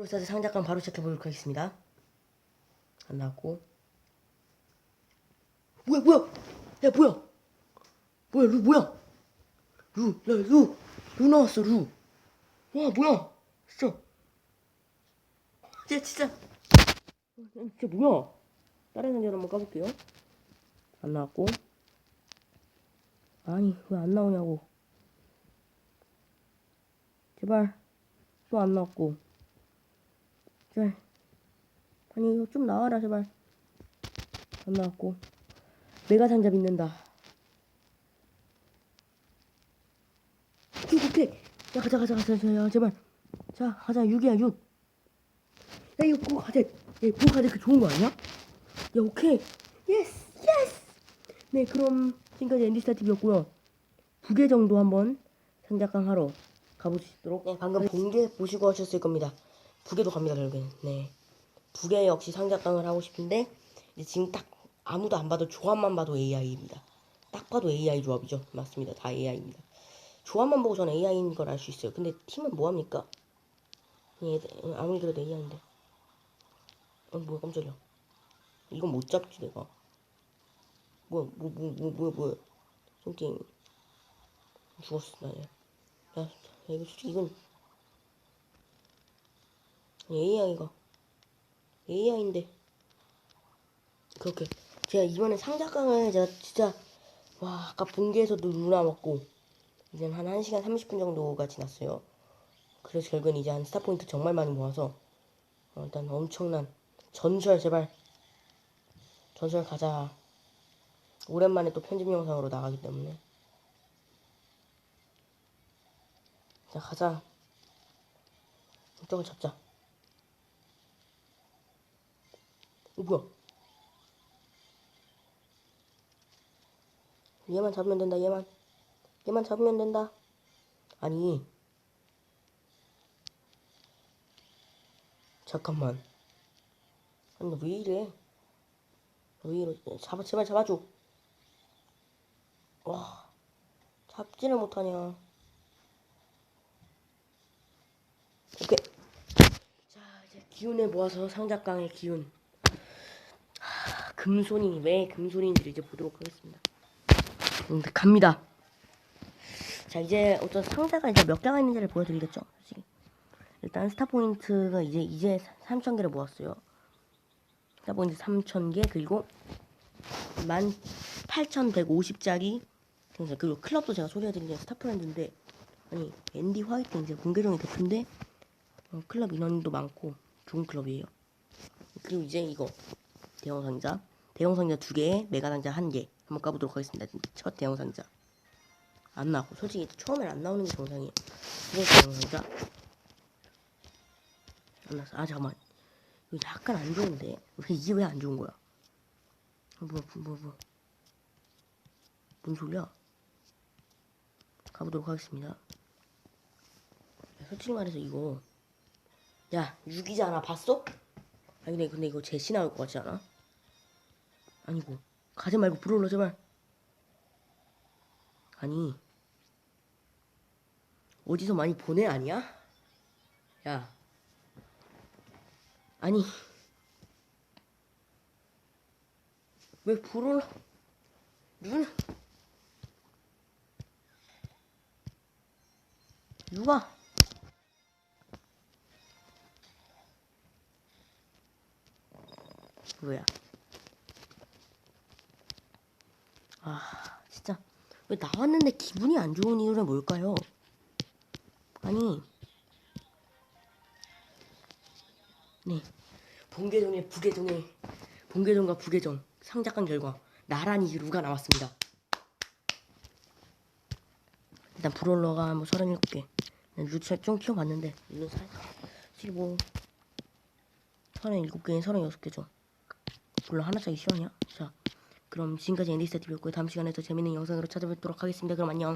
프로세스 상작관 바로 시작해보도록 하겠습니다. 안 나왔고. 뭐야, 뭐야! 야, 뭐야! 뭐야, 루, 뭐야! 루, 야, 루! 루 나왔어, 루! 와, 뭐야! 진짜! 진짜, 진짜! 어, 진짜 뭐야! 다른 상자로 한번 까볼게요. 안 나왔고. 아니, 왜 안 나오냐고. 제발. 또 안 나왔고. 제발. 아니, 이거 좀 나와라, 제발. 안 나왔고. 메가 상자 믿는다. 오케이, 오케이. 야, 가자, 가자, 가자, 가자, 야, 제발. 자, 가자, 6이야, 6. 야, 이거 그거 가자. 야, 그거 가자, 그 좋은 거 아니야? 야, 오케이. 예스, 예스! 네, 그럼 지금까지 앤디스타 TV였고요. 두 개 정도 한번 상작강 하러 가보시도록. 네, 방금 본 게 보시고 하셨을 겁니다. 두 개도 갑니다, 결국엔. 네. 두 개 역시 상작강을 하고 싶은데, 이제 지금 딱 아무도 안 봐도 조합만 봐도 AI입니다. 딱 봐도 AI 조합이죠. 맞습니다. 다 AI입니다. 조합만 보고 저는 AI인 걸 알 수 있어요. 근데 팀은 뭐합니까? 얘, 아무리 그래도 AI인데. 어, 뭐야, 깜짝이야. 이건 못 잡지, 내가. 뭐야, 뭐, 뭐, 뭐, 뭐야, 뭐야. 좀 게임. 죽었어, 나. 야, 야, 이거 솔직히 이건. AI가. AI인데. 그렇게. 제가 이번에 상작강을 제가 진짜, 와, 아까 본계에서도 루나 먹고, 이제는 한 1시간 30분 정도가 지났어요. 그래서 결국엔 이제 한 스타포인트 정말 많이 모아서, 어, 일단 엄청난 전설, 제발. 전설 가자. 오랜만에 또 편집 영상으로 나가기 때문에. 자, 가자. 이쪽을 잡자. 어, 뭐야? 얘만 잡으면 된다, 얘만. 얘만 잡으면 된다. 아니. 잠깐만. 아니, 왜 이래? 왜 이래? 잡아, 제발 잡아줘. 와, 잡지를 못하냐. 오케이. 자, 이제 기운을 모아서 상작강의 기운. 하, 금손이 왜 금손인지를 이제 보도록 하겠습니다. 음, 갑니다. 자, 이제 어떤 상자가 이제 몇 개가 있는지를 보여드리겠죠. 솔직히. 일단 스타 포인트가 이제 이제 3천 개를 모았어요. 스타 포인트 3천 개 그리고 18,150짜리 생선 그리고 클럽도 제가 소개해드린 게 스타프랜드인데 아니 앤디 화이트 이제 공개정의 대표인데 어, 클럽 인원도 많고 좋은 클럽이에요. 그리고 이제 이거 대형 상자 대형 상자 두 개에 메가 상자 한 개 한번 까보도록 하겠습니다. 첫 대형 상자 안 나왔고 솔직히 처음엔 안 나오는 게 정상이에요. 두 번째 대형 상자 안 나왔어. 아 잠깐만 이거 약간 안 좋은데 왜 이게 왜 안 좋은 거야? 어, 뭐야 뭐 뭐. 뭔 소리야? 가보도록 하겠습니다. 야, 솔직히 말해서 이거 야 6이잖아 봤어? 아니 근데, 근데 이거 제시 나올 것 같지 않아? 아니고 가지 말고 불어올라 제발 아니 어디서 많이 보내 아니야? 야 아니 왜 불을 눈 누가? 뭐야 아 진짜 왜 나왔는데 기분이 안 좋은 이유는 뭘까요 아니 네 본계동의 부계동의 본계정과 부계정 상작한 결과 나란히 루가 나왔습니다. 일단 브롤러가 뭐 37개 루츠 좀 키워봤는데 이거 사실 뭐 37개에 36개죠. 물론 하나짜리 시원이야. 자 그럼 지금까지 앤디 스타 TV였고요. 다음 시간에 더 재밌는 영상으로 찾아뵙도록 하겠습니다. 그럼 안녕.